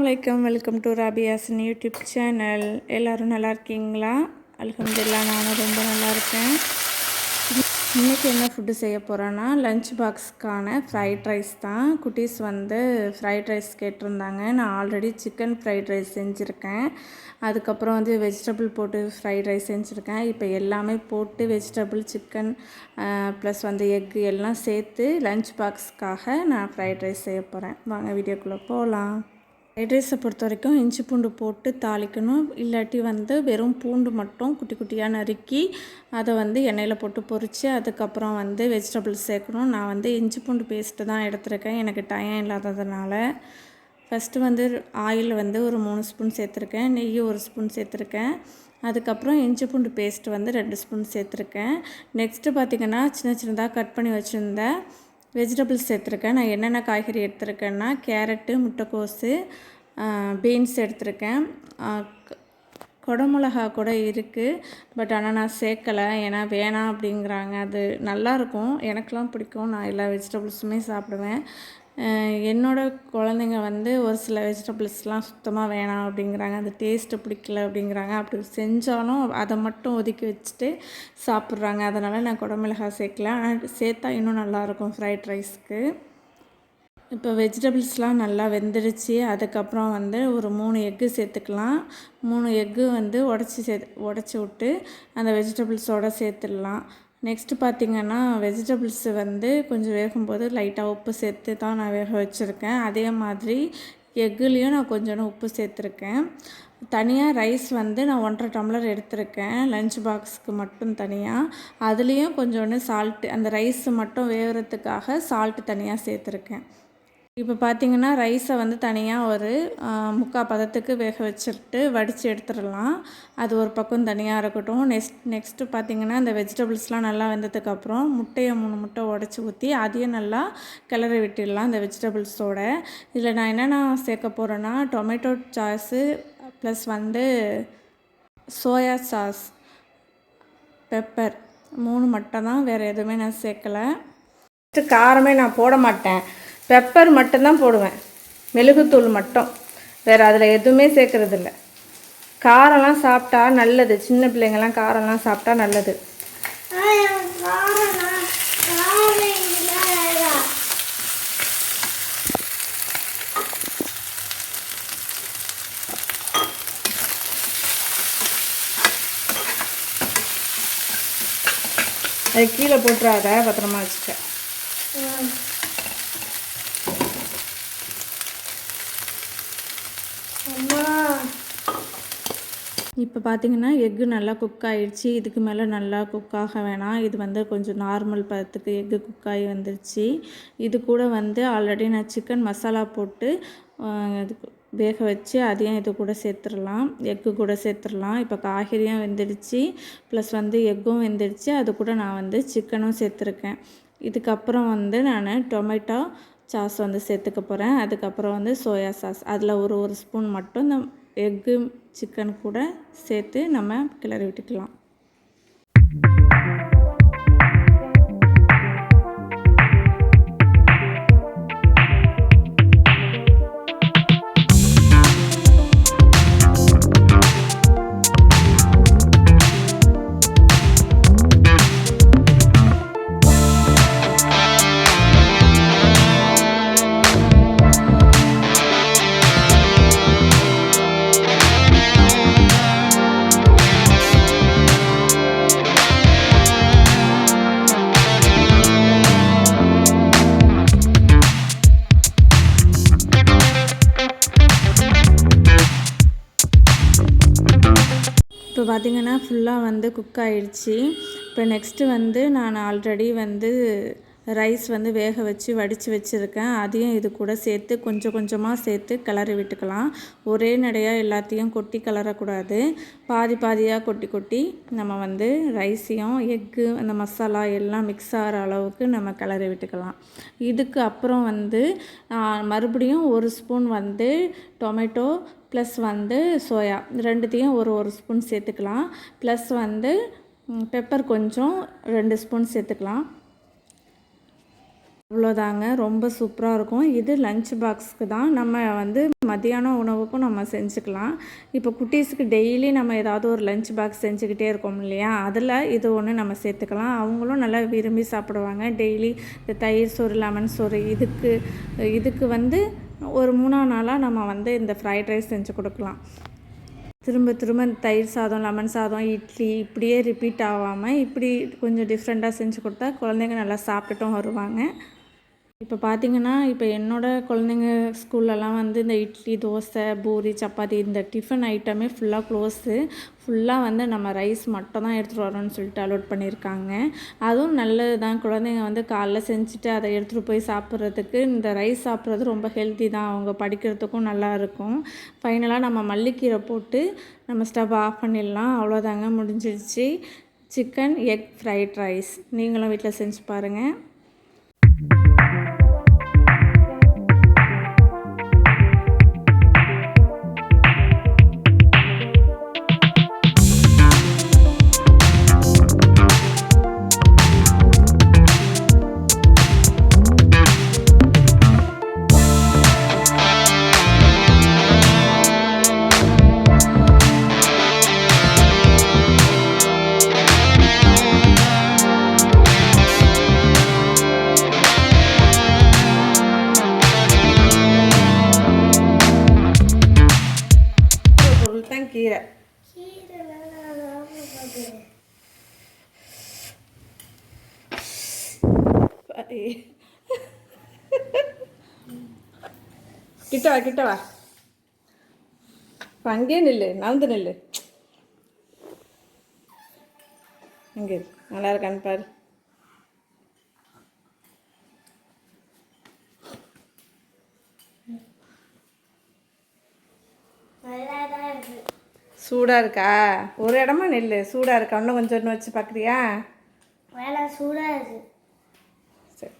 அஸ்லாம் வலைக்கம் welcome to Rabiyasan YouTube channel எல்லோரும் நல்லா இருக்கீங்களா? அலகம்துல்லா நானும் ரொம்ப நல்லா இருக்கேன். இன்றைக்கி என்ன ஃபுட்டு செய்ய போகிறேன்னா லஞ்ச் பாக்ஸ்க்கான ஃப்ரைட் ரைஸ் தான். குட்டீஸ் வந்து ஃப்ரைட் ரைஸ் கேட்டிருந்தாங்க. நான் ஆல்ரெடி சிக்கன் ஃப்ரைட் ரைஸ் செஞ்சுருக்கேன். அதுக்கப்புறம் வந்து வெஜிடபிள் போட்டு ஃப்ரைட் ரைஸ் செஞ்சுருக்கேன். இப்போ எல்லாமே போட்டு வெஜிடபிள் சிக்கன் ப்ளஸ் வந்து எக்கு எல்லாம் சேர்த்து லஞ்ச் பாக்ஸ்க்காக நான் ஃப்ரைட் ரைஸ் செய்ய போகிறேன் வாங்க வீடியோக்குள்ளே போகலாம் ஃப்ரைட் ரைஸை பொறுத்த வரைக்கும் இஞ்சி பூண்டு போட்டு தாளிக்கணும். இல்லாட்டி வந்து வெறும் பூண்டு மட்டும் குட்டி குட்டியாக நறுக்கி அதை வந்து எண்ணெயில் போட்டு பொறித்து அதுக்கப்புறம் வந்து வெஜிடபிள்ஸ் சேர்க்கணும். நான் வந்து இஞ்சி பூண்டு பேஸ்ட்டு தான் எடுத்திருக்கேன். எனக்கு டைம் இல்லாததுனால. ஃபஸ்ட்டு வந்து ஆயில் வந்து ஒரு மூணு ஸ்பூன் சேர்த்துருக்கேன். நெய் ஒரு ஸ்பூன் சேர்த்துருக்கேன். அதுக்கப்புறம் இஞ்சி பூண்டு பேஸ்ட்டு வந்து ரெண்டு ஸ்பூன் சேர்த்துருக்கேன். நெக்ஸ்ட்டு பார்த்திங்கன்னா சின்ன சின்னதாக கட் பண்ணி வச்சுருந்தேன் வெஜிடபிள்ஸ் சேர்த்துருக்கேன் நான் என்னென்ன காய்கறி எடுத்திருக்கேன்னா கேரட்டு முட்டைக்கோஸு பீன்ஸ் எடுத்திருக்கேன். குடமிளகா கூட இருக்குது பட் ஆனால் நான் சேர்க்கலை. ஏன்னா வேணாம் அப்படிங்கிறாங்க. அது நல்லாயிருக்கும் எனக்கெலாம் பிடிக்கும். நான் எல்லா வெஜிடபிள்ஸுமே சாப்பிடுவேன். என்னோடய குழந்தைங்க வந்து ஒரு சில வெஜிடபிள்ஸ்லாம் சுத்தமாக வேணாம் அப்படிங்கிறாங்க. அது டேஸ்ட்டு பிடிக்கல அப்படிங்கிறாங்க. அப்படி செஞ்சாலும் அதை மட்டும் ஒதுக்கி வச்சுட்டு சாப்பிட்றாங்க. அதனால் நான் குடமிளகாய் சேர்க்கல. ஆனால் சேர்த்தா இன்னும் நல்லாயிருக்கும் ஃப்ரைட் ரைஸ்க்கு இப்போ வெஜிடபிள்ஸ்லாம் நல்லா வெந்துடுச்சு. அதுக்கப்புறம் வந்து ஒரு மூணு எக்கு சேர்த்துக்கலாம். மூணு எக்கு வந்து உடச்சி சே உடச்சி விட்டு அந்த வெஜிடபிள்ஸோடு சேர்த்துடலாம். நெக்ஸ்ட்டு பார்த்திங்கன்னா வெஜிடபிள்ஸ் வந்து கொஞ்சம் வேகும்போது லைட்டாக உப்பு சேர்த்து தான் நான் வேக வச்சுருக்கேன். அதே மாதிரி எக்குலேயும் நான் கொஞ்சோண்டு உப்பு சேர்த்துருக்கேன். தனியாக ரைஸ் வந்து நான் ஒன்றரை டம்ளர் எடுத்திருக்கேன். லஞ்ச் பாக்ஸுக்கு மட்டும் தனியாக அதுலேயும் கொஞ்சோண்டு சால்ட்டு அந்த ரைஸ் மட்டும் வேகிறதுக்காக சால்ட்டு தனியாக சேர்த்துருக்கேன். இப்போ பார்த்திங்கன்னா ரைஸை வந்து தனியாக ஒரு முக்கால் பதத்துக்கு வேக வச்சுட்டு வடித்து எடுத்துடலாம். அது ஒரு பக்கம் தனியாக இருக்கட்டும். நெக்ஸ்ட் நெக்ஸ்ட்டு பார்த்திங்கன்னா இந்த வெஜிடபிள்ஸ்லாம் நல்லா வெந்ததுக்கப்புறம் முட்டையை மூணு முட்டை உடச்சி ஊற்றி அதையும் நல்லா கிளறி விட்டுடலாம் இந்த வெஜிடபிள்ஸோட. இதில் நான் என்னென்ன சேர்க்க போகிறேன்னா டொமேட்டோ சாஸு ப்ளஸ் வந்து சோயா சாஸ் பெப்பர் மூணு மட்டும் தான் வேறு எதுவுமே நான் சேர்க்கலை. காரமே நான் போட மாட்டேன். பெப்பர் மட்டும்தான் போடுவேன். மெழுகுத்தூள் மட்டும். வேறு அதில் எதுவுமே சேர்க்குறதில்ல. காரம்லாம் சாப்பிட்டா நல்லது. சின்ன பிள்ளைங்கள்லாம் காரம்லாம் சாப்பிட்டா நல்லது. அது கீழே போட்டுறாத பத்திரமா வச்சுக்க. இப்போ பார்த்தீங்கன்னா எக்கு நல்லா குக் ஆகிடுச்சி இதுக்கு மேலே நல்லா குக் ஆக வேணாம். இது வந்து கொஞ்சம் நார்மல் பதத்துக்கு எக்கு குக் ஆகி வந்துருச்சு. இது கூட வந்து ஆல்ரெடி நான் சிக்கன் மசாலா போட்டு வேக வச்சு அதையும் இது கூட சேர்த்துடலாம். எக்கு கூட சேர்த்துடலாம். இப்போ காய்கறியும் வெந்துடுச்சு. ப்ளஸ் வந்து எக்கும் வெந்துடுச்சு. அது கூட நான் வந்து சிக்கனும் சேர்த்துருக்கேன். இதுக்கப்புறம் வந்து நான் டொமேட்டோ சாஸ் வந்து சேர்த்துக்க போகிறேன் அதுக்கப்புறம் வந்து சோயா சாஸ் அதில் ஒரு ஒரு ஸ்பூன் மட்டும் இந்த எக்கு சிக்கன் கூட சேர்த்து நம்ம கிளறி விட்டுக்கலாம். இப்போ பார்த்திங்கன்னா ஃபுல்லாக வந்து குக் ஆகிடுச்சி இப்போ நெக்ஸ்ட்டு வந்து நான் ஆல்ரெடி வந்து ரைஸ் வந்து வேக வச்சு வடித்து வச்சுருக்கேன். அதையும் இது கூட சேர்த்து கொஞ்சம் கொஞ்சமாக சேர்த்து கிளறி விட்டுக்கலாம். ஒரே நடையாக எல்லாத்தையும் கொட்டி கிளறக்கூடாது. பாதி பாதியாக கொட்டி கொட்டி நம்ம வந்து ரைஸையும் எக்கு அந்த மசாலா எல்லாம் மிக்ஸ் ஆகிற அளவுக்கு நம்ம கிளறி விட்டுக்கலாம். இதுக்கு அப்புறம் வந்து மறுபடியும் ஒரு ஸ்பூன் வந்து டொமேட்டோ ப்ளஸ் வந்து சோயா. ரெண்டுத்தையும் ஒரு ஒரு ஸ்பூன் சேர்த்துக்கலாம். ப்ளஸ் வந்து பெப்பர் கொஞ்சம் ரெண்டு ஸ்பூன் சேர்த்துக்கலாம். அவ்வளோதாங்க ரொம்ப சூப்பராக இருக்கும். இது லஞ்ச் பாக்ஸ்க்கு தான். நம்ம வந்து மத்தியான உணவுக்கும் நம்ம செஞ்சுக்கலாம். இப்போ குட்டீஸுக்கு டெய்லி நம்ம ஏதாவது ஒரு லஞ்ச் பாக்ஸ் செஞ்சுக்கிட்டே இருக்கோம் இல்லையா? அதில் இது ஒன்று நம்ம சேர்த்துக்கலாம். அவங்களும் நல்லா விரும்பி சாப்பிடுவாங்க. டெய்லி இந்த தயிர் சோறு லெமன் சோறு இதுக்கு இதுக்கு வந்து ஒரு மூணாம் நாளாக நம்ம வந்து இந்த ஃப்ரைட் ரைஸ் செஞ்சு கொடுக்கலாம். திரும்ப திரும்ப தயிர் சாதம் லெமன் சாதம் இட்லி இப்படியே ரிப்பீட் ஆகாமல் இப்படி கொஞ்சம் டிஃப்ரெண்ட்டாக செஞ்சு கொடுத்தா குழந்தைங்க நல்லா சாப்பிட்டுட்டும் வருவாங்க. இப்போ பார்த்தீங்கன்னா இப்போ என்னோடய குழந்தைங்க ஸ்கூல்லலாம் வந்து இந்த இட்லி தோசை பூரி சப்பாத்தி இந்த டிஃபன் ஐட்டமே ஃபுல்லாக க்ளோஸு ஃபுல்லாக வந்து நம்ம ரைஸ் மட்டும் தான் எடுத்துகிட்டு வரோம்னு சொல்லிட்டு அலோட் பண்ணியிருக்காங்க அதுவும் நல்லது தான் குழந்தைங்க வந்து காலைல செஞ்சுட்டு அதை எடுத்துகிட்டு போய் சாப்பிட்றதுக்கு இந்த ரைஸ் சாப்பிட்றது ரொம்ப ஹெல்த்தி தான். அவங்க படிக்கிறதுக்கும் நல்லா இருக்கும். ஃபைனலாக நம்ம மல்லிக்கீரை போட்டு நம்ம ஸ்டவ் ஆஃப் பண்ணிடலாம். அவ்வளோதாங்க முடிஞ்சிடுச்சு சிக்கன் எக் ஃப்ரைட் ரைஸ் நீங்களும் வீட்டில் செஞ்சு பாருங்கள் கிட்ட வா கிட்ட வா. அங்கே நில்லு நவுந்து நில்லு. இங்கே நல்லா இருக்கான்னு பாரு. சூடாக இருக்கா? ஒரு இடமா நெல் சூடாக இருக்கா? இன்னும் கொஞ்சம் வச்சு பார்க்குறியா வேலை சூடாக இருக்கு. சரி